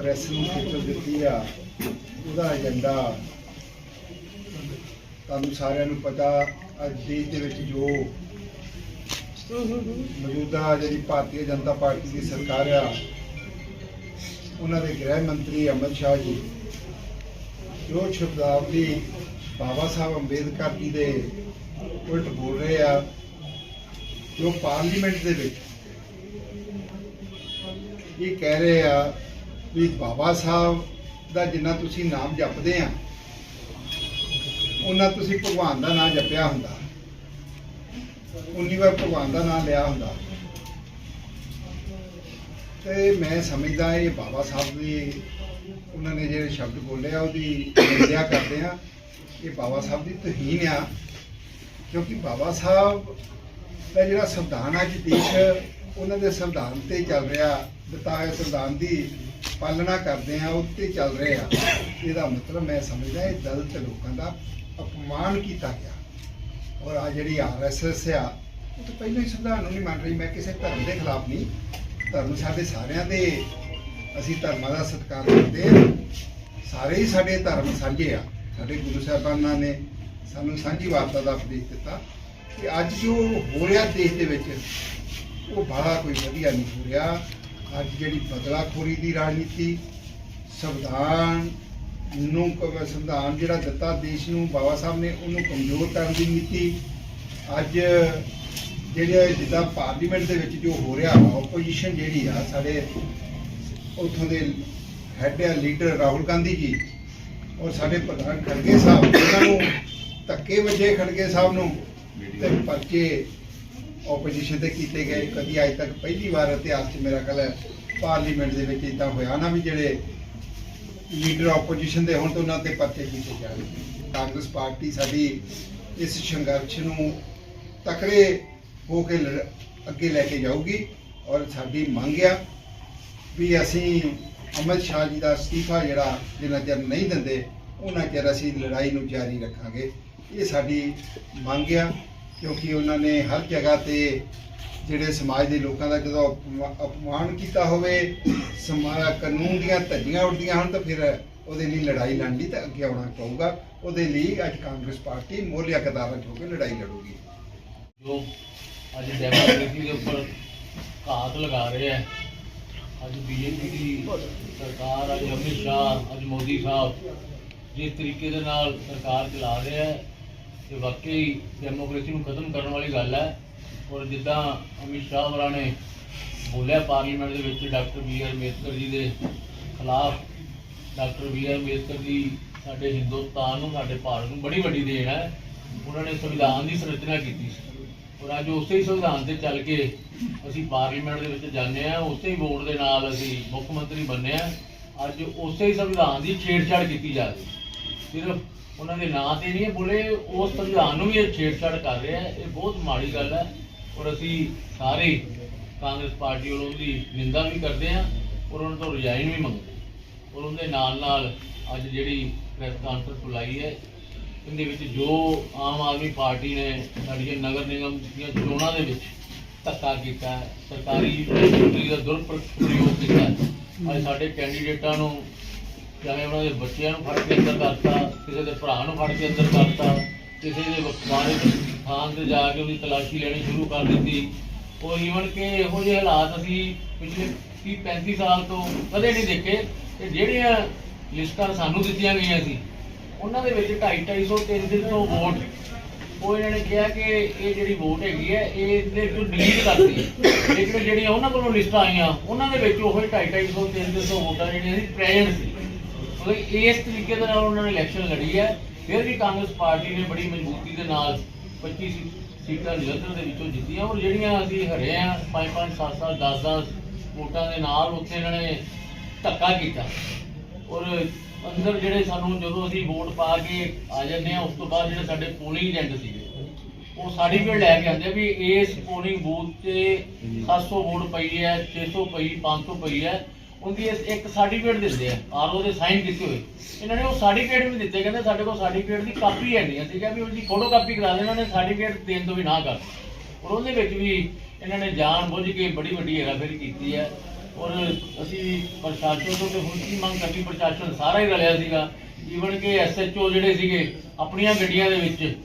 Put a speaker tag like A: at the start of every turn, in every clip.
A: Press ਨੂੰ ਖੇਤਰ ਦਿੱਤੀ ਆ, ਉਹਦਾ ਏਜੰਡਾ ਤੁਹਾਨੂੰ ਸਾਰਿਆਂ ਨੂੰ ਪਤਾ, ਅੱਜ ਦੇਸ਼ ਦੇ ਵਿੱਚ ਜੋ ਮੌਜੂਦਾ ਜਿਹੜੀ ਭਾਰਤੀ ਜਨਤਾ ਪਾਰਟੀ ਦੀ ਸਰਕਾਰ ਆ, ਉਹਨਾਂ ਦੇ ਗ੍ਰਹਿ ਮੰਤਰੀ ਅਮਿਤ ਸ਼ਾਹ ਜੀ, ਜੋ ਸ਼ਬਦਾਵਲੀ ਬਾਬਾ ਸਾਹਿਬ ਅੰਬੇਦਕਰ ਜੀ ਦੇ ਉਲਟ ਬੋਲ ਰਹੇ ਆ, ਜੋ ਪਾਰਲੀਮੈਂਟ ਦੇ ਵਿੱਚ ਇਹ ਕਹਿ ਰਹੇ ਆ ਵੀ ਬਾਬਾ ਸਾਹਿਬ ਦਾ ਜਿੰਨਾ ਤੁਸੀਂ ਨਾਮ ਜਪਦੇ ਆ, ਉਹਨਾਂ ਤੁਸੀਂ ਭਗਵਾਨ ਦਾ ਨਾਮ ਜਪਿਆ ਹੁੰਦਾ। ਉਨੀ ਵਾਰ ਭਗਵਾਨ ਦਾ ਨਾਮ ਲਿਆ ਹੁੰਦਾ। ਤੇ ਮੈਂ ਸਮਝਦਾ ਇਹ ਬਾਬਾ ਸਾਹਿਬ ਦੀ, ਉਹਨਾਂ ਨੇ ਜਿਹੜੇ ਸ਼ਬਦ ਬੋਲੇ ਆ ਉਹਦੀ ਨਿੰਦਿਆ ਕਰਦੇ ਆ। ਇਹ ਬਾਬਾ ਸਾਹਿਬ ਦੀ ਤਹੀਨ ਆ। ਕਿਉਂਕਿ ਬਾਬਾ ਸਾਹਿਬ ਦਾ ਜਿਹੜਾ ਸੰਵਿਧਾਨ ਅੱਜ ਦੇਸ਼ ਉਹਨਾਂ ਦੇ ਸੰਵਿਧਾਨ ਤੇ ਚੱਲ ਰਿਹਾ ਦਿੱਤਾ ਹੋਇਆ ਸੰਵਿਧਾਨ ਦੀ ਪਾਲਣਾ ਕਰਦੇ ਆ ਉੱਤੇ ਚੱਲ ਰਹੇ ਆ। ਇਹਦਾ ਮਤਲਬ ਮੈਂ ਸਮਝਦਾ ਇਹ ਦਲਿਤ ਲੋਕਾਂ ਦਾ ਅਪਮਾਨ ਕੀਤਾ ਗਿਆ। ਔਰ ਆ ਜਿਹੜੀ ਆਰਐਸਐਸ ਆ, ਉਹ ਤਾਂ ਪਹਿਲਾਂ ਹੀ ਸੰਵਿਧਾਨ ਨੂੰ ਨਹੀਂ ਮੰਨ ਰਹੀ, ਮੈਂ ਕਿਸੇ ਧਰਮ ਦੇ ਖਿਲਾਫ ਨਹੀਂ। ਧਰਮ ਸਾਡੇ ਸਾਰਿਆਂ ਦੇ, ਅਸੀਂ ਧਰਮਾਂ ਦਾ ਸਤਿਕਾਰ ਕਰਦੇ ਆ। ਸਾਰੇ ਹੀ ਸਾਡੇ ਧਰਮ ਸਾਂਝੇ ਆ। ਸਾਡੇ ਗੁਰੂ ਸਾਹਿਬਾਨਾਂ ਨੇ ਸਾਨੂੰ ਸਾਂਝੀ ਵਾਰਤਾ ਦਾ ਉਪਦੇਸ਼ ਦਿੱਤਾ ਕਿ ਅੱਜ ਜੋ ਹੋ ਰਿਹਾ ਦੇਸ਼ ਦੇ ਵਿੱਚ ਉਹ ਬਾਹਲਾ ਕੋਈ ਵਧੀਆ ਨਹੀਂ ਹੋ ਰਿਹਾ। ਅੱਜ ਜਿਹੜੀ ਬਦਲਾਖੋਰੀ ਦੀ ਰਾਜਨੀਤੀ, ਸੰਵਿਧਾਨ ਨੂੰ ਸੰਵਿਧਾਨ ਜਿਹੜਾ ਦਿੱਤਾ ਦੇਸ਼ ਨੂੰ, ਬਾਬਾ ਸਾਹਿਬ ਨੇ ਉਹਨੂੰ ਕਮਜ਼ੋਰ ਕਰਨ ਦੀ ਨੀਤੀ। ਅੱਜ ਜਿਹੜੇ ਜਿੱਦਾਂ ਪਾਰਲੀਮੈਂਟ ਦੇ ਵਿੱਚ ਜੋ ਹੋ ਰਿਹਾ ਆਪੋਜੀਸ਼ਨ ਜਿਹੜੀ ਆ, ਸਾਡੇ ਉੱਥੋਂ ਦੇ ਹੈੱਡ ਆ ਲੀਡਰ ਰਾਹੁਲ ਗਾਂਧੀ ਜੀ ਔਰ ਸਾਡੇ ਪ੍ਰਧਾਨ ਖੜਗੇ ਸਾਹਿਬ, ਉਹਨਾਂ ਨੂੰ ਧੱਕੇ ਵੱਜੇ ਖੜਗੇ ਸਾਹਿਬ ਨੂੰ ਤੇ ਪਰਚੇ ਆਪੋਜੀਸ਼ਨ ਤੇ ਕੀਤੇ ਗਏ ਕਦੀ ਅੱਜ ਤੱਕ ਪਹਿਲੀ ਵਾਰ ਇਤਿਹਾਸ 'ਚ ਮੇਰਾ ਖਿਆਲ ਹੈ ਪਾਰਲੀਮੈਂਟ ਦੇ ਵਿੱਚ ਇਦਾਂ ਹੋਇਆ ਨਾ ਵੀ ਜਿਹੜੇ ਲੀਡਰ ਆਪੋਜੀਸ਼ਨ ਦੇ ਹੋਣ ਤੋਂ ਉਹਨਾਂ ਤੇ ਪਰਚੇ ਕੀਤੇ ਜਾਣ ਕਾਂਗਰਸ ਪਾਰਟੀ ਸਾਡੀ ਇਸ ਸੰਘਰਸ਼ ਨੂੰ ਤਕੜੇ ਹੋ ਕੇ ਲੜ- ਅੱਗੇ ਲੈ ਕੇ ਜਾਊਗੀ ਔਰ ਸਾਡੀ ਮੰਗ ਆ ਵੀ ਅਸੀਂ ਅਮਿਤ ਸ਼ਾਹ ਜੀ ਦਾ ਅਸਤੀਫਾ ਜਿਹੜਾ ਜਿੰਨਾ ਚਿਰ ਨਹੀਂ ਦਿੰਦੇ, ਉਹਨਾਂ ਚਿਰ ਅਸੀਂ ਲੜਾਈ ਨੂੰ ਜਾਰੀ ਰੱਖਾਂਗੇ। ਇਹ ਸਾਡੀ ਮੰਗ ਆ। ਕਿਉਂਕਿ ਉਹਨਾਂ ਨੇ ਹਰ ਜਗ੍ਹਾ ਤੇ ਜਿਹੜੇ ਸਮਾਜ ਦੇ ਲੋਕਾਂ ਦਾ ਜਦੋਂ ਅਪਮਾ- ਅਪਮਾਨ ਕੀਤਾ ਹੋਵੇ ਸਮਾ ਕਾਨੂੰਨ ਦੀਆਂ ਧੱਜੀਆਂ ਉੱਡਦੀਆਂ ਹਨ, ਤਾਂ ਫਿਰ ਉਹਦੇ ਲਈ ਲੜਾਈ ਲੜਨ ਲਈ ਤਾਂ ਅੱਗੇ ਆਉਣਾ ਪਊਗਾ। ਉਹਦੇ ਲਈ ਅੱਜ ਕਾਂਗਰਸ ਪਾਰਟੀ ਮੋਹਲਿਆ ਕਤਾਰਾਂ 'ਚ ਹੋ ਕੇ ਲੜਾਈ ਲੜੂਗੀ।
B: ਜੋ ਅੱਜ ਡੈਮੋਕ੍ਰੇਸੀ ਦੇ ਉੱਪਰ ਘਾਤ ਲਗਾ ਰਹੇ ਹੈ, ਅੱਜ ਬੀਜੇਪੀ ਦੀ ਸਰਕਾਰ, ਅੱਜ ਅਮਿਤ ਸ਼ਾਹ, ਅੱਜ ਮੋਦੀ ਸਾਹਿਬ, ਜਿਸ ਤਰੀਕੇ ਦੇ ਨਾਲ ਸਰਕਾਰ ਚਲਾ ਰਿਹਾ ਹੈ ਇਹ ਵਾਕਈ ਡੈਮੋਕ੍ਰੇਸੀ ਨੂੰ ਖਤਮ ਕਰਨ ਵਾਲੀ ਗੱਲ ਹੈ। ਔਰ ਜਿੱਦਾਂ ਅਮਿਤ ਸ਼ਾਹ ਹੋਰਾਂ ਨੇ ਬੋਲਿਆ ਪਾਰਲੀਮੈਂਟ ਦੇ ਵਿੱਚ doctor B R Ambedkar ji ਦੇ ਖਿਲਾਫ। Doctor B R Ambedkar ji ਸਾਡੇ ਹਿੰਦੁਸਤਾਨ ਨੂੰ, ਸਾਡੇ ਭਾਰਤ ਨੂੰ ਬੜੀ ਵੱਡੀ ਦੇਣ ਹੈ। ਉਹਨਾਂ ਨੇ ਸੰਵਿਧਾਨ ਦੀ ਸੰਰਚਨਾ ਕੀਤੀ ਸੀ। ਔਰ ਅੱਜ ਉਸੇ ਹੀ ਸੰਵਿਧਾਨ ਤੇ ਚੱਲ ਕੇ ਅਸੀਂ ਪਾਰਲੀਮੈਂਟ ਦੇ ਵਿੱਚ ਜਾਂਦੇ ਆ ਉਸੇ ਹੀ ਵੋਟ ਦੇ ਨਾਲ ਅਸੀਂ ਮੁੱਖ ਮੰਤਰੀ ਬਣਨੇ ਆ ਅੱਜ ਉਸੇ ਹੀ ਸੰਵਿਧਾਨ ਦੀ ਛੇੜਛਾੜ ਕੀਤੀ ਜਾ ਰਹੀ ਸਿਰਫ ਉਹਨਾਂ ਦੇ ਨਾਂ ਤੇ ਨਹੀਂ ਬੋਲੇ ਉਸ ਸੰਵਿਧਾਨ ਨੂੰ ਵੀ ਇਹ ਛੇੜਛਾੜ ਕਰ ਰਿਹਾ ਆ। ਇਹ ਬਹੁਤ ਮਾੜੀ ਗੱਲ ਹੈ ਔਰ ਅਸੀਂ ਸਾਰੇ ਕਾਂਗਰਸ ਪਾਰਟੀ ਵੱਲੋਂ ਦੀ ਨਿੰਦਾ ਵੀ ਕਰਦੇ ਹਾਂ ਔਰ ਉਹਨਾਂ ਤੋਂ ਰਿਜ਼ਾਈਨ ਵੀ ਮੰਗਦੇ ਔਰ ਉਹਦੇ ਨਾਲ ਨਾਲ ਅੱਜ ਜਿਹੜੀ ਪ੍ਰੈਸ ਕਾਨਫਰੰਸ ਬੁਲਾਈ ਹੈ, ਇਹਦੇ ਵਿੱਚ ਜੋ ਆਮ ਆਦਮੀ ਪਾਰਟੀ ਨੇ ਸਾਡੀਆਂ ਨਗਰ ਨਿਗਮ ਦੀਆਂ ਚੋਣਾਂ ਦੇ ਵਿੱਚ ਧੱਕਾ ਕੀਤਾ, ਸਰਕਾਰੀ ਨੌਕਰੀ ਦਾ ਦੁਰਪ੍ਰਯੋਗ ਕੀਤਾ। ਅੱਜ ਸਾਡੇ ਕੈਂਡੀਡੇਟਾਂ ਨੂੰ ਚਾਹੇ ਉਹਨਾਂ ਦੇ ਬੱਚਿਆਂ ਨੂੰ ਫੜ ਕੇ ਅੰਦਰ ਕਰਤਾ, ਕਿਸੇ ਦੇ ਭਰਾ ਨੂੰ ਫੜ ਕੇ ਅੰਦਰ ਕਰਤਾ, ਕਿਸੇ ਦੇ ਵਪਾਰੇ ਥਾਂ ਤੇ ਜਾ ਕੇ ਉਹਦੀ ਤਲਾਸ਼ੀ ਲੈਣੀ ਸ਼ੁਰੂ ਕਰ ਦਿੱਤੀ। ਉਹ ਈਵਨ ਕਿ ਇਹੋ ਜਿਹੇ ਹਾਲਾਤ ਅਸੀਂ ਪਿਛਲੇ 30 35 ਸਾਲ ਤੋਂ ਕਦੇ ਨਹੀਂ ਦੇਖੇ ਕਿ ਜਿਹੜੀਆਂ ਲਿਸਟਾਂ ਸਾਨੂੰ ਦਿੱਤੀਆਂ ਗਈਆਂ ਸੀ, ਉਹਨਾਂ ਦੇ ਵਿੱਚ 2.5 250 300 ਵੋਟ। ਉਹ ਇਹਨਾਂ ਨੇ ਕਿਹਾ ਕਿ ਇਹ ਜਿਹੜੀ ਵੋਟ ਹੈਗੀ ਹੈ, ਇਹ ਇਹਦੇ ਤੋਂ ਡਿਲੀਟ ਕਰਤੀ। ਲੇਕਿਨ ਜਿਹੜੀਆਂ ਉਹਨਾਂ ਕੋਲੋਂ ਲਿਸਟਾਂ ਆਈਆਂ, ਉਹਨਾਂ ਦੇ ਵਿੱਚ ਉਹ 2.5 250 300 ਵੋਟਾਂ ਜਿਹੜੀਆਂ ਸੀ ਪ੍ਰੈਜ਼ੈਂਟ ਸੀ। ਮਤਲਬ ਇਸ ਤਰੀਕੇ ਦੇ ਨਾਲ ਉਹਨਾਂ ਨੇ ਇਲੈਕਸ਼ਨ ਲੜੀ ਹੈ। ਫਿਰ ਵੀ ਕਾਂਗਰਸ ਪਾਰਟੀ ਨੇ ਬੜੀ ਮਜ਼ਬੂਤੀ ਦੇ ਨਾਲ 25 ਸੀਟਾਂ ਜਲੰਧਰ ਦੇ ਵਿੱਚੋਂ ਜਿੱਤੀਆਂ ਔਰ ਜਿਹੜੀਆਂ ਅਸੀਂ ਹਰੇ ਆ 5 5 7 7 10 10 ਵੋਟਾਂ ਦੇ ਨਾਲ ਉੱਥੇ ਇਹਨਾਂ ਨੇ ਧੱਕਾ ਕੀਤਾ। ਔਰ ਅੰਦਰ ਜਿਹੜੇ ਸਾਨੂੰ ਜਦੋਂ ਅਸੀਂ ਵੋਟ ਪਾ ਕੇ ਆ ਜਾਂਦੇ ਆ ਉਸ ਤੋਂ ਬਾਅਦ ਜਿਹੜੇ ਸਾਡੇ ਪੋਲਿੰਗ ਏਜੰਟ ਸੀਗੇ, ਉਹ ਸਰਟੀਫਿਕੇਟ ਲੈ ਕੇ ਆਉਂਦੇ ਵੀ ਇਸ ਪੋਲਿੰਗ ਬੂਥ ਤੇ 700 ਵੋਟ ਪਈ ਹੈ 600 ਪਈ 500 ਪਈ ਹੈ। ਉਹਦੀ ਇਸ- ਇੱਕ ਸਰਟੀਫਿਕੇਟ ਦਿੰਦੇ ਆ ਆਰਓ ਦੇ ਸਾਈਨ ਕੀਤੇ ਹੋਏ। ਇਹਨਾਂ ਨੇ ਉਹ ਸਰਟੀਫਿਕੇਟ ਵੀ ਦਿੱਤੇ, ਕਹਿੰਦੇ ਸਾਡੇ ਕੋਲ ਸਰਟੀਫਿਕੇਟ ਦੀ ਕਾਪੀ ਹੈ ਨਹੀਂ ਅਸੀਂ ਕਿਹਾ ਵੀ ਉਹਦੀ ਫੋਟੋ ਕਾਪੀ ਕਰਾ ਦੇਣਾ ਨੇ ਸਰਟੀਫਿਕੇਟ ਦੇਣ ਤੋਂ ਵੀ ਨਾ ਕਰ ਔਰ ਉਹਦੇ ਵਿੱਚ ਵੀ ਇਹਨਾਂ ਨੇ ਜਾਣ ਬੁੱਝ ਕੇ ਬੜੀ ਵੱਡੀ ਹੇਰਾਫੇਰੀ ਕੀਤੀ ਹੈ। ਔਰ ਅਸੀਂ ਪ੍ਰਸ਼ਾਸਨ ਤੋਂ ਤੇ ਹੁਣ ਕੀ ਮੰਗ ਕਰਨੀ, ਪ੍ਰਸ਼ਾਸਨ ਸਾਰਾ ਹੀ ਰਲਿਆ ਸੀਗਾ। ਈਵਨ ਕਿ ਐਸਐਚਓ ਜਿਹੜੇ ਸੀਗੇ, ਆਪਣੀਆਂ ਗੱਡੀਆਂ ਦੇ ਵਿੱਚ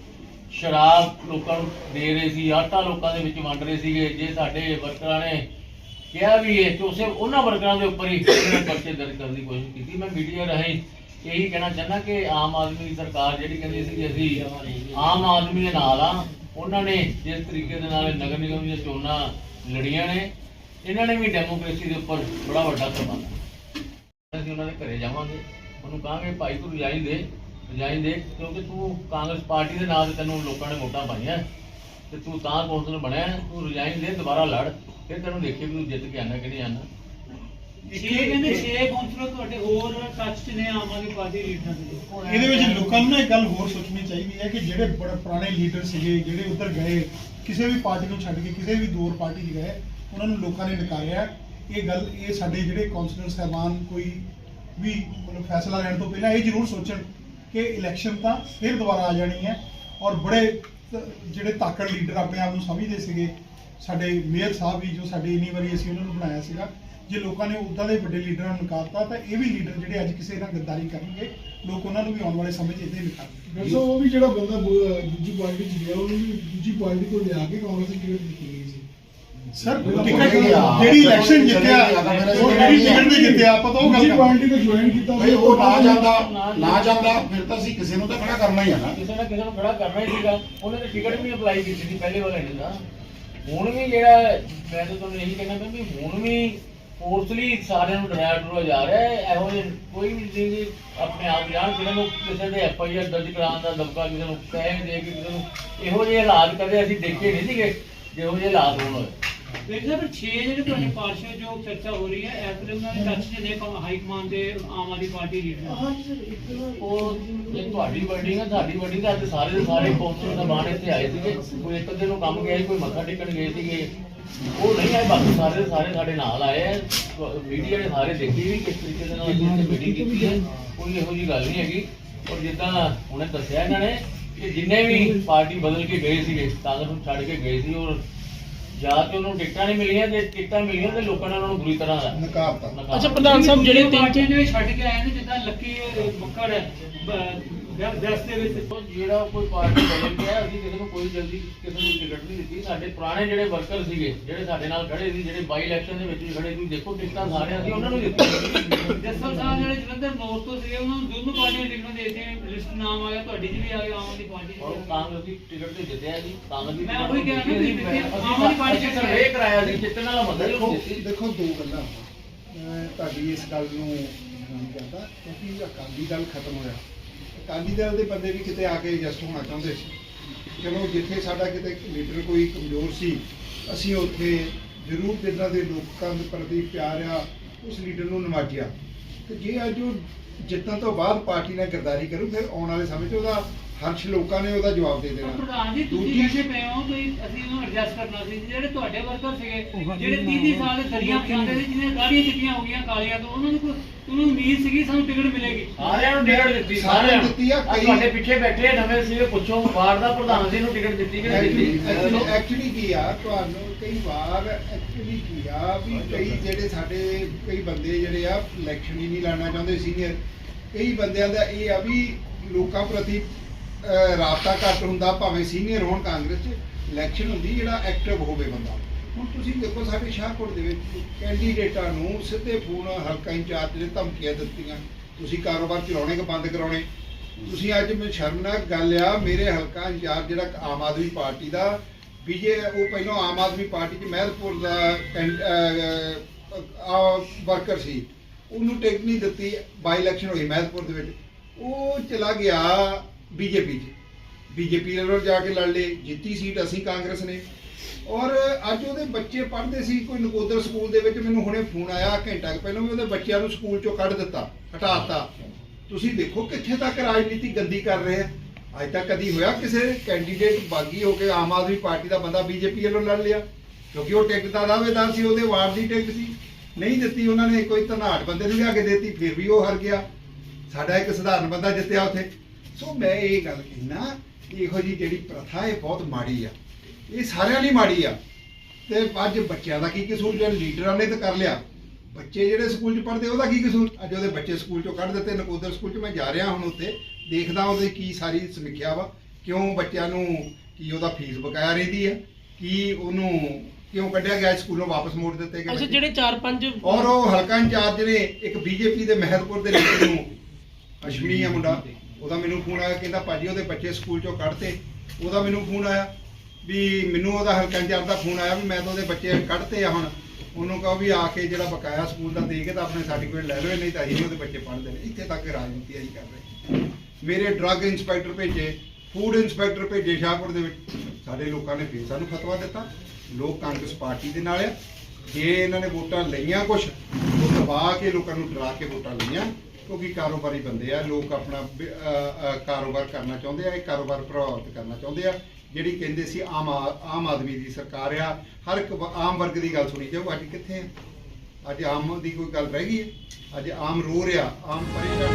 B: ਸ਼ਰਾਬ ਲੋਕਾਂ ਨੂੰ ਦੇ ਰਹੇ ਸੀ, ਆਟਾ ਲੋਕਾਂ ਦੇ ਵਿੱਚ ਵੰਡ ਰਹੇ ਸੀਗੇ। ਜੇ ਸਾਡੇ ਵਰਕਰਾਂ ਨੇ ਕਿਹਾ ਵੀ ਇਹ ਕਿ ਉਸੇ ਉਹਨਾਂ ਵਰਕਰਾਂ ਦੇ ਉੱਪਰ ਹੀ ਪਰਚੇ ਦਰਜ ਕਰਨ ਦੀ ਕੋਸ਼ਿਸ਼ ਕੀਤੀ। ਮੈਂ ਮੀਡੀਆ ਰਾਹੀਂ ਇਹੀ ਕਹਿਣਾ ਚਾਹੁੰਦਾ ਕਿ ਆਮ ਆਦਮੀ ਦੀ ਸਰਕਾਰ ਜਿਹੜੀ ਕਹਿੰਦੀ ਸੀ ਅਸੀਂ ਆਮ ਆਦਮੀ ਦੇ ਨਾਲ ਆ, ਉਹਨਾਂ ਨੇ ਜਿਸ ਤਰੀਕੇ ਦੇ ਨਾਲ ਨਗਰ ਨਿਗਮ ਦੀਆਂ ਚੋਣਾਂ ਲੜੀਆਂ ਨੇ, ਇਹਨਾਂ ਨੇ ਵੀ ਡੈਮੋਕ੍ਰੇਸੀ ਦੇ ਉੱਪਰ ਬੜਾ ਵੱਡਾ ਪ੍ਰਭਾਵ ਅਸੀਂ ਉਹਨਾਂ ਦੇ ਘਰੇ ਜਾਵਾਂਗੇ, ਉਹਨੂੰ ਕਹਾਂਗੇ, ਭਾਈ ਤੂੰ ਰਿਜ਼ਾਈਨ ਦੇ ਰਿਜ਼ਾਈਨ ਦੇ, ਕਿਉਂਕਿ ਤੂੰ ਕਾਂਗਰਸ ਪਾਰਟੀ ਦੇ ਨਾਲ ਤੈਨੂੰ ਲੋਕਾਂ ਨੇ ਵੋਟਾਂ ਪਾਈਆਂ, ਤੇ ਤੂੰ ਤਾਂ ਕੌਂਸਲਰ ਬਣਿਆ, ਤੂੰ ਰਿਜ਼ਾਈਨ ਦੇ, ਦੁਬਾਰਾ ਲੜ। ਫਿਰ ਤੈਨੂੰ ਦੇਖੇ ਵੀ ਤੂੰ ਜਿੱਤ ਕੇ ਆਣਾ ਕਿ ਨਹੀਂ ਆਣਾ
C: ਛੇ ਕਹਿੰਦੇ ਛੇ ਕਾਉਂਸਲਰ ਤੁਹਾਡੇ ਹੋਰ ਟੱਚ 'ਚ ਨੇ ਆਮ ਆਦਮੀ ਪਾਰਟੀ ਲੀਡਰਾਂ ਦੇ
D: ਇਹਦੇ ਵਿੱਚ ਲੋਕਾਂ ਨੂੰ ਨਾ ਇੱਕ ਗੱਲ ਹੋਰ ਸੋਚਣੀ ਚਾਹੀਦੀ ਹੈ ਕਿ ਜਿਹੜੇ ਬੜੇ ਪੁਰਾਣੇ ਲੀਡਰ ਸੀਗੇ ਜਿਹੜੇ ਉੱਧਰ ਗਏ ਕਿਸੇ ਵੀ ਪਾਰਟੀ ਨੂੰ ਛੱਡ ਕੇ ਕਿਸੇ ਵੀ ਦੂਰ ਪਾਰਟੀ 'ਚ ਗਏ ਉਹਨਾਂ ਨੂੰ ਲੋਕਾਂ ਨੇ ਨਕਾਰਿਆ। ਇਹ ਗੱਲ ਇਹ ਸਾਡੇ ਜਿਹੜੇ ਕਾਉਂਸਲਰ ਸਾਹਿਬਾਨ ਕੋਈ ਵੀ ਮਤਲਬ ਫੈਸਲਾ ਲੈਣ ਤੋਂ ਪਹਿਲਾਂ ਇਹ ਜ਼ਰੂਰ ਸੋਚਣ ਕਿ ਇਲੈਕਸ਼ਨ ਤਾਂ ਫਿਰ ਦੁਬਾਰਾ ਆ ਜਾਣੀ ਹੈ ਔਰ ਬੜੇ ਜਿਹੜੇ ਤਾਕੜ ਲੀਡਰ ਆਪਣੇ ਆਪ ਨੂੰ ਸਮਝਦੇ ਸੀਗੇ ਸਾਡੇ ਮੇਅਰ ਸਾਹਿਬ ਵੀ ਜੋ ਸਾਡੇ ਇੰਨੀ ਵਾਰੀ ਅਸੀਂ ਉਹਨਾਂ ਨੂੰ ਬਣਾਇਆ ਸੀਗਾ ਜੇ ਲੋਕਾਂ ਨੇ ਉਦਾਂ ਦੇ ਵੱਡੇ ਲੀਡਰਾਂ ਨੂੰ ਨਕਾਰਤਾ ਤਾਂ ਇਹ ਵੀ ਲੀਡਰ ਜਿਹੜੇ ਅੱਜ ਕਿਸੇ ਨਾਲ ਗੱਦਾਰੀ ਕਰਨਗੇ ਲੋਕ ਉਹਨਾਂ ਨੂੰ ਵੀ ਆਉਣ ਵਾਲੇ ਸਮੇਂ 'ਚ ਇੱਦਾਂ ਹੀ ਨਕਾਰਨਗੇ
E: ਵੈਸੇ ਉਹ ਵੀ ਜਿਹੜਾ ਬੰਦਾ ਦੂਜੀ ਪਾਰਟੀ ਚ ਗਿਆ ਉਹਨੂੰ ਵੀ ਦੂਜੀ ਪਾਰਟੀ ਕੋਲ ਲਿਆ ਕੇ ਕਾਂਗਰਸ ਦੀ ਟਿਕਟ ਦਿੱਤੀ ਗਈ ਸੀ
D: ਸਰ
E: ਤਾਂ।
D: ਜਿਹੜੀ ਇਲੈਕਸ਼ਨ ਜਿੱਤਿਆ ਉਹ ਜਿਹੜੀ ਟਿਕਟ ਤੇ ਜਿੱਤਿਆ ਆਪਾਂ ਤਾਂ ਉਹ ਗੱਲ
E: ਦੂਜੀ ਪਾਰਟੀ ਤੋਂ ਜੁਆਇਨ ਕੀਤਾ
F: ਭਾਈ ਉਹ ਨਾ ਜਾਂਦਾ ਨਾ ਜਾਂਦਾ ਫਿਰ ਤਾਂ ਅਸੀਂ ਕਿਸੇ ਨੂੰ ਤਾਂ ਖੜਾ ਕਰਨਾ ਹੀ ਆ ਨਾ।
B: ਕਿਸੇ ਨਾ ਕਿਸੇ ਨੂੰ ਖੜਾ ਕਰਨਾ ਹੀ ਸੀਗਾ ਉਹਨੇ ਤਾਂ ਟਿਕਟ ਵੀ ਅਪਲਾਈ ਕੀਤੀ ਸੀ ਪਹਿਲੇ ਵਾਲੇ ਨੇ ਤਾਂ। ਹੁਣ ਵੀ ਜਿਹੜਾ, ਮੈਂ ਤਾਂ ਤੁਹਾਨੂੰ ਇਹੀ ਕਹਿਣਾ ਕਿ ਹੁਣ ਵੀ ਫੋਰਸਲੀ ਸਾਰਿਆਂ ਨੂੰ ਡਰਾਇਆ ਡਰੋਇਆ ਜਾ ਰਿਹਾ ਹੈ। ਇਹੋ ਜਿਹੇ ਕੋਈ ਵੀ ਨਹੀਂ ਆਪਣੇ ਆਪ ਜਾਣ ਕਿਸੇ ਨੂੰ ਕਿਸੇ ਦੇ ਐਫ ਆਈ ਆਰ ਦਰਜ ਕਰਾਉਣ ਦਾ ਦਬਕਾ, ਕਿਸੇ ਨੂੰ ਕਹਿ ਦੇ ਕੇ ਕਿਸੇ ਨੂੰ ਇਹੋ ਜਿਹੇ ਹਾਲਾਤ ਕਦੇ ਅਸੀਂ ਦੇਖੇ ਨਹੀਂ ਸੀਗੇ, ਜਿਹੋ ਜਿਹੇ ਹਾਲਾਤ ਹੋਣ ਹੋਏ
C: ਦੇਖਦੇ ਪਰ 6 ਜਿਹੜੇ ਤੁਹਾਡੇ ਪਾਰਸ਼ਦ ਜੋ ਚਰਚਾ ਹੋ ਰਹੀ ਹੈ ਇਸ ਵੇਲੇ ਉਹਨਾਂ ਦੇ ਟੱਚ 'ਚ ਨੇ ਕਮ- ਹਾਈ ਕਮਾਂਡ ਦੇ ਆਮ ਆਦਮੀ ਪਾਰਟੀ ਲੀਡਰ
B: ਉਹ ਇਹ ਤੁਹਾਡੀ ਵਰਡਿੰਗ ਹੈ ਸਾਡੀ ਵਰਡਿੰਗ ਹੈ ਅੱਜ ਸਾਰੇ ਦੇ ਸਾਰੇ ਕੌਂਸਲ ਸਭਾਨ ਇੱਥੇ ਆਏ ਸੀਗੇ। ਕੋਈ ਇੱਕ ਅੱਧੇ ਨੂੰ ਕੰਮ ਗਿਆ ਸੀ ਕੋਈ ਮੱਥਾ ਟੇਕਣ ਗਏ ਸੀਗੇ। ਉਹ ਨਹੀਂ ਆਏ ਬਾਕੀ ਸਾਰੇ ਦੇ ਸਾਰੇ ਸਾਡੇ ਨਾਲ ਆਏ ਆ। ਮੀਡੀਆ ਨੇ ਸਾਰੇ ਦੇਖੀ ਵੀ ਕਿਸ ਤਰੀਕੇ ਦੇ ਨਾਲ ਅਸੀਂ ਇੱਥੇ ਮੀਟਿੰਗ ਕੀਤੀ ਹੈ ਕੋਈ ਇਹੋ ਗੱਲ ਨਹੀਂ ਹੈਗੀ। ਔਰ ਜਿੱਦਾਂ ਹੁਣੇ ਦੱਸਿਆ ਇਹਨਾਂ ਨੇ ਕਿ ਜਿੰਨੇ ਵੀ ਪਾਰਟੀ ਬਦਲ ਕੇ ਗਏ ਸੀਗੇ ਕਾਂਗਰਸ ਨੂੰ ਛੱਡ ਕੇ ਗਏ ਸੀ ਔਰ ਜਾਂ ਤੇ ਉਹਨੂੰ ਟਿਕਟਾਂ ਨਹੀਂ ਮਿਲੀਆਂ ਜੇ ਟਿਕਟਾਂ ਮਿਲੀਆਂ ਤੇ ਲੋਕਾਂ ਨੇ ਉਹਨਾਂ ਨੂੰ ਬੁਰੀ ਤਰ੍ਹਾਂ
A: ਨਕਾਰਤਾ
B: ਨਕਾਰਾ।
C: ਅੱਛਾ ਪ੍ਰਧਾਨ ਸਾਹਿਬ ਜਿਹੜੇ ਦੇ ਵਿੱਚ ਛੱਡ ਕੇ ਆਏ ਨੇ ਜਿੱਦਾਂ ਲੱਕੀ ਅਹ, ਬੱਕੜ ਹੈ ਦਸ ਦੇ ਵਿੱਚ
B: ਉਹ ਜਿਹੜਾ ਕੋਈ ਪਾਰਟੀ ਬਦਲ ਗਿਆ ਨੂੰ ਕੋਈ ਜਲਦੀ ਕਿਸੇ ਨੂੰ ਟਿਕਟ ਨਹੀਂ ਦਿੱਤੀ। ਸਾਡੇ ਪੁਰਾਣੇ ਜਿਹੜੇ ਵਰਕਰ ਸੀਗੇ ਜਿਹੜੇ ਸਾਡੇ ਨਾਲ ਖੜੇ ਸੀ ਜਿਹੜੇ ਬਾਈ ਇਲੈਕਸ਼ਨ ਦੇ ਵਿੱਚ ਵੀ ਖੜੇ ਸੀ ਦੇਖੋ ਟਿਕਟਾਂ ਸਾਰਿਆਂ ਸੀ ਉਹਨਾਂ ਨੂੰ ਦਿੱਤੀਆਂ
C: ਜਸਲ ਸਾਹਿਬ ਜਿਹੜੇ ਜਲੰਧਰ ਨੌਰਥ ਤੋਂ ਸੀਗੇ ਉਹਨਾਂ ਨੂੰ ਦੋਨੋਂ ਪਾਰਟੀਆਂ ਟਿਕਟਾਂ ਦੇ ਦਿੱਤੀਆਂ। ਲਿਸਟ ਨਾਮ ਆਇਆ ਤੁਹਾਡੀ 'ਚ ਵੀ ਆ ਗਿਆ ਆਮ ਆਦਮੀ ਪਾਰਟੀ
B: ਔਰ ਕਾਂਗਰਸ ਦੀ ਟਿਕਟ ਤੇ ਜਿੱਤਿਆ ਜੀ। ਕਾਂਗਰਸ ਦੀ
C: ਮੈਂ ਉਹੀ ਕਹਿ ਰਿਹਾ
B: ਦਿੱਤੀ
C: ਵੀ
B: ਅਸੀਂ
C: ਆਮ ਆਦਮੀ ਪਾਰਟੀ
B: ਅਸੀਂ ਸਰਵੇ ਕਰਾਇਆ ਸੀ ਜਿੱਤਣ ਵਾਲਾ ਬੰਦਾ ਹੀ
A: ਦੇਖੋ
B: ਦਿੱਤੀ।
A: ਦੋ ਗੱਲਾਂ। ਮੈਂ ਤੁਹਾਡੀ ਇਸ ਗੱਲ ਨੂੰ ਨਹੀਂ ਕਰਦਾ ਕਿਉਂਕਿ ਅਕਾਲੀ ਦਲ ਖਤਮ ਹੋਇਆ। ਅਕਾਲੀ ਦਲ ਦੇ ਬੰਦੇ ਵੀ ਕਿਤੇ ਆ ਕੇ ਐਡਜਸਟ ਹੋਣਾ ਚਾਹੁੰਦੇ ਸੀ। ਚਲੋ ਜਿੱਥੇ ਸਾਡਾ ਕਿਤੇ ਲੀਡਰ ਕੋਈ ਕਮਜ਼ੋਰ ਸੀ ਅਸੀਂ ਉੱਥੇ ਜ਼ਰੂਰ ਜਿੱਦਾਂ ਦੇ ਲੋਕਾਂ ਦੇ ਪ੍ਰਤੀ ਪਿਆਰ ਆ ਉਸ ਲੀਡਰ ਨੂੰ ਨਵਾਜਿਆ। ਤੇ ਜੇ ਅੱਜ ਉਹ ਜਿੱਤਣ ਤੋਂ ਬਾਅਦ ਪਾਰਟੀ ਨਾਲ ਗਰਦਾਰੀ ਕਰੂ ਫਿਰ ਆਉਣ ਵਾਲੇ ਸਮੇਂ 'ਚ ਉਹਦਾ ਹਰਸ਼ ਲੋਕਾਂ ਨੇ ਉਹਦਾ ਜਵਾਬ ਦੇ ਦੇਣਾ।
C: ਪ੍ਰਧਾਨ ਜੀ ਤੁਸੀਂ
A: ਦੂਜੀ-
C: ਕਹਿੰਦੇ ਪਏ ਹੋ ਕਿ ਅਸੀਂ ਉਹਨੂੰ ਐਡਜਸਟ ਕਰਨਾ ਸੀ ਜਿਹੜੇ ਤੁਹਾਡੇ ਵਰਕਰ ਸੀਗੇ ਜਿਹੜੇ 30 30 ਸਾਲ ਦੇ ਦਰੀਆਂ ਪਛਾਣਦੇ ਸੀ ਜਿਹਨੇ ਦਾੜੀਆਂ ਚਿੱਟੀਆਂ ਹੋ ਗਈਆਂ ਕਾਲੀਆਂ ਤੋਂ ਉਹਨਾਂ ਨੂੰ ਕੋਈ ਉਹਨੂੰ ਉਮੀਦ ਸੀਗੀ ਸਾਨੂੰ ਟਿਕਟ ਮਿਲੇਗੀ।
B: ਸਾਰਿਆਂ ਨੂੰ ਟਿਕਟ ਦਿੱਤੀ
A: ਸਾਰਿਆਂ ਨੂੰ ਦਿੱਤੀ ਆ, ਕਈ-
B: ਤੁਹਾਡੇ ਪਿੱਛੇ ਬੈਠੇ ਨਵੇਂ ਸੀਗੇ ਪੁੱਛੋ ਵਾਰਡ ਦਾ ਪ੍ਰਧਾਨ ਜੀ ਨੂੰ ਟਿਕਟ ਦਿੱਤੀ ਕਿ ਨਹੀਂ ਦਿੱਤੀ?
A: ਐਕਚੁਅਲੀ ਕੀ ਆ ਤੁਹਾਨੂੰ ਕਈ ਵਾਰ ਐਕਚੁਅਲੀ ਕੀ ਆ ਵੀ ਕਈ ਜਿਹੜੇ ਸਾਡੇ ਕਈ ਬੰਦੇ ਜਿਹੜੇ ਆ ਇਲੈਕਸ਼ਨ ਹੀ ਨਹੀਂ ਲੜਨਾ ਚਾਹੁੰਦੇ ਸੀਨੀਅਰ ਕਈ ਬੰਦਿਆਂ ਦਾ ਇਹ ਆ ਵੀ ਲੋਕਾਂ ਪ੍ਰਤੀ ਰਾਬਤਾ ਘੱਟ ਹੁੰਦਾ ਭਾਵੇਂ ਸੀਨੀਅਰ ਹੋਣ ਕਾਂਗਰਸ 'ਚ। ਇਲੈਕਸ਼ਨ ਹੁੰਦੀ ਜਿਹੜਾ ਐਕਟਿਵ ਹੋਵੇ ਬੰਦਾ। ਹੁਣ ਤੁਸੀਂ ਦੇਖੋ ਸਾਡੇ ਸ਼ਾਹਕੋਟ ਦੇ ਵਿੱਚ ਕੈਂਡੀਡੇਟਾਂ ਨੂੰ ਸਿੱਧੇ ਫੋਨ ਹਲਕਾ ਇੰਚਾਰਜ ਨੇ ਧਮਕੀਆਂ ਦਿੱਤੀਆਂ। ਤੁਸੀਂ ਕਾਰੋਬਾਰ ਚਲਾਉਣੇ ਕਿ ਬੰਦ ਕਰਾਉਣੇ? ਤੁਸੀਂ ਅੱਜ ਮੈਂ ਸ਼ਰਮਨਾਕ ਗੱਲ ਆ, ਮੇਰੇ ਹਲਕਾ ਇੰਚਾਰਜ ਜਿਹੜਾ ਆਮ ਆਦਮੀ ਪਾਰਟੀ ਦਾ, ਵਿਜੇ, ਉਹ ਪਹਿਲਾਂ ਆਮ ਆਦਮੀ ਪਾਰਟੀ ਚ ਮਹਿਲਪੁਰ ਦਾ ਵਰਕਰ ਸੀ। ਉਹਨੂੰ ਟਿਕਟ ਨਹੀਂ ਦਿੱਤੀ, ਬਾਈ ਇਲੈਕਸ਼ਨ ਹੋਈ ਮਹਿਲਪੁਰ ਦੇ ਵਿੱਚ। ਉਹ ਚਲਾ ਗਿਆ ਬੀਜੇਪੀ ਚ। ਬੀਜੇਪੀ ਨਾਲ ਜਾ ਕੇ ਲੜ ਲਏ, ਜਿੱਤੀ ਸੀਟ ਅਸੀਂ ਕਾਂਗਰਸ ਨੇ। ਔਰ ਅੱਜ ਉਹਦੇ ਬੱਚੇ ਪੜ੍ਹਦੇ ਸੀ, ਕੋਈ ਨਕੋਦਰ ਸਕੂਲ ਦੇ ਵਿੱਚ ਮੈਨੂੰ ਹੁਣੇ ਫੋਨ ਆਇਆ ਘੰਟਾ ਕੁ ਪਹਿਲਾਂ ਵੀ ਉਹਦੇ ਬੱਚਿਆਂ ਨੂੰ ਸਕੂਲ ਚੋਂ ਕੱਢ ਦਿੱਤਾ ਹਟਾਤਾ ਤੁਸੀਂ ਦੇਖੋ ਕਿੱਥੇ ਤੱਕ ਰਾਜਨੀਤੀ ਗੰਦੀ ਕਰ ਰਹੇ ਆ ਅੱਜ ਤੱਕ ਕਦੀ ਹੋਇਆ ਕਿਸੇ ਕੈਂਡੀਡੇਟ ਬਾਗੀ ਹੋ ਕੇ ਆਮ ਆਦਮੀ ਪਾਰਟੀ ਦਾ ਬੰਦਾ ਬੀਜੇਪੀ ਵੱਲੋਂ ਲੜ ਲਿਆ? ਕਿਉਂਕਿ ਉਹ ਟਿਕਟ ਦਾ ਦਾਅਵੇਦਾਰ ਸੀ, ਉਹਦੇ ਵਾਰਡ ਦੀ ਟਿਕਟ ਸੀ। ਨਹੀਂ ਦਿੱਤੀ ਉਹਨਾਂ ਨੇ, ਕੋਈ ਧਨਾਟ ਬੰਦੇ ਨੂੰ ਲਿਆ ਕੇ ਦਿੱਤੀ, ਫਿਰ ਵੀ ਉਹ ਹਾਰ ਗਿਆ। ਸਾਡਾ ਇੱਕ ਸਧਾਰਨ ਬੰਦਾ ਜਿੱਤਿਆ ਉੱਥੇ। ਸੋ ਮੈਂ ਇਹ ਗੱਲ ਕਹਿਣਾ, ਇਹੋ ਜੀ ਜਿਹੜੀ ਪ੍ਰਥਾ ਇਹ ਬਹੁਤ ਮਾੜੀ ਆ। ਇਹ ਸਾਰਿਆਂ ਲਈ ਮਾੜੀ ਆ। ਤੇ ਅੱਜ ਬੱਚਿਆਂ ਦਾ ਕੀ ਕਸੂਰ? ਜਿਹੜੇ ਲੀਡਰਾਂ ਨੇ ਤਾਂ ਕਰ ਲਿਆ। ਬੱਚੇ ਜਿਹੜੇ ਸਕੂਲ 'ਚ ਪੜ੍ਹਦੇ ਉਹਦਾ ਕੀ ਕਸੂਰ? ਅੱਜ ਉਹਦੇ ਬੱਚੇ ਸਕੂਲ 'ਚੋਂ ਕੱਢ ਦਿੱਤੇ ਨਕੋਦਰ ਸਕੂਲ 'ਚ ਮੈਂ ਜਾ ਰਿਹਾ ਹੁਣ ਉੱਥੇ। ਦੇਖਦਾ ਉਹਦੇ ਕੀ ਸਾਰੀ ਸਮੀਖਿਆ ਵਾ। ਕਿਉਂ ਬੱਚਿਆਂ ਨੂੰ ਕੀ ਉਹਦਾ ਫੀਸ ਬਕਾਇਆ ਰਹਿੰਦੀ ਹੈ? ਕੀ ਉਹਨੂੰ ਕਿਉਂ ਕੱਢਿਆ ਗਿਆ ਸਕੂਲੋਂ ਵਾਪਸ ਮੋੜ ਦਿੱਤੇ ਗਏ
G: ਅੱਛਾ? ਜਿਹੜੇ 4-5
A: ਔਰ ਉਹ ਹਲਕਾ ਇੰਚਾਰਜ ਨੇ ਇੱਕ ਬੀਜੇਪੀ ਦੇ ਮਹਿਦਪੁਰ ਦੇ ਲੀਡਰ ਨੂੰ ਅਸ਼ਵਨੀ ਆ ਮੁੰਡਾ ਉਹਦਾ ਮੈਨੂੰ ਫੋਨ ਆਇਆ ਕਹਿੰਦਾ ਭਾਜੀ ਉਹਦੇ ਬੱਚੇ ਸਕੂਲ ਚੋਂ ਕੱਢਤੇ। ਉਹਦਾ ਮੈਨੂੰ ਫੋਨ ਆਇਆ। ਵੀ ਮੈਨੂੰ ਉਹਦਾ ਹਲਕਾ ਇੰਚਾਰਜ ਦਾ ਫੋਨ ਆਇਆ ਵੀ ਮੈਂ ਤਾਂ ਉਹਦੇ ਬੱਚੇ ਕੱਢਤੇ ਆ ਹੁਣ। ਉਹਨੂੰ ਕਹੋ ਵੀ ਆ ਕੇ ਜਿਹੜਾ ਬਕਾਇਆ ਸਕੂਲ ਦਾ ਦੇ ਕੇ ਤਾਂ ਆਪਣੇ ਸਰਟੀਫਿਕੇਟ ਲੈ ਲਓ, ਨਹੀਂ ਤਾਂ ਅਸੀਂ ਵੀ ਉਹਦੇ ਬੱਚੇ ਪੜ੍ਹਦੇ ਨੇ। ਇੱਥੇ ਤੱਕ ਰਾਜਨੀਤੀ ਅਸੀਂ ਕਰ ਰਹੇ। ਮੇਰੇ ਡਰੱਗ ਇੰਸਪੈਕਟਰ ਭੇਜੇ ਫੂਡ ਇੰਸਪੈਕਟਰ ਭੇਜੇ ਸ਼ਾਹਪੁਰ ਦੇ ਵਿੱਚ। ਸਾਡੇ ਲੋਕਾਂ ਨੇ ਫੇਰ ਸਾਨੂੰ ਫਤਵਾ ਦਿੱਤਾ। ਲੋਕ ਕਾਂਗਰਸ ਪਾਰਟੀ ਦੇ ਨਾਲ ਆ। ਜੇ ਇਹਨਾਂ ਨੇ ਵੋਟਾਂ ਲਈਆਂ ਕੁਛ, ਉਹ ਦਬਾ ਕੇ ਲੋਕਾਂ ਨੂੰ ਡਰਾ ਕੇ ਵੋਟਾਂ ਲਈਆਂ, ਕਿਉਂਕਿ ਕਾਰੋਬਾਰੀ ਬੰਦੇ ਆ। ਲੋਕ ਆਪਣਾ ਕਾਰੋਬਾਰ ਕਰਨਾ ਚਾਹੁੰਦੇ ਆ, ਇਹ ਕਾਰੋਬਾਰ ਪ੍ਰਭਾਵਿਤ ਕਰਨਾ ਚਾਹੁੰਦੇ ਆ। ਜਿਹੜੀ ਕਹਿੰਦੇ ਸੀ ਆਮ ਆਮ ਆਦਮੀ ਦੀ ਸਰਕਾਰ ਆ, ਹਰ ਇੱਕ ਆਮ ਵਰਗ ਦੀ ਗੱਲ ਸੁਣੀ। ਜਾਊ ਅੱਜ ਕਿੱਥੇ ਹੈ ਅੱਜ ਆਮ ਦੀ ਕੋਈ ਗੱਲ ਰਹਿ ਗਈ ਹੈ? ਅੱਜ ਆਮ ਰੋ ਰਿਹਾ, ਆਮ ਪਰੇਸ਼ਾਨ।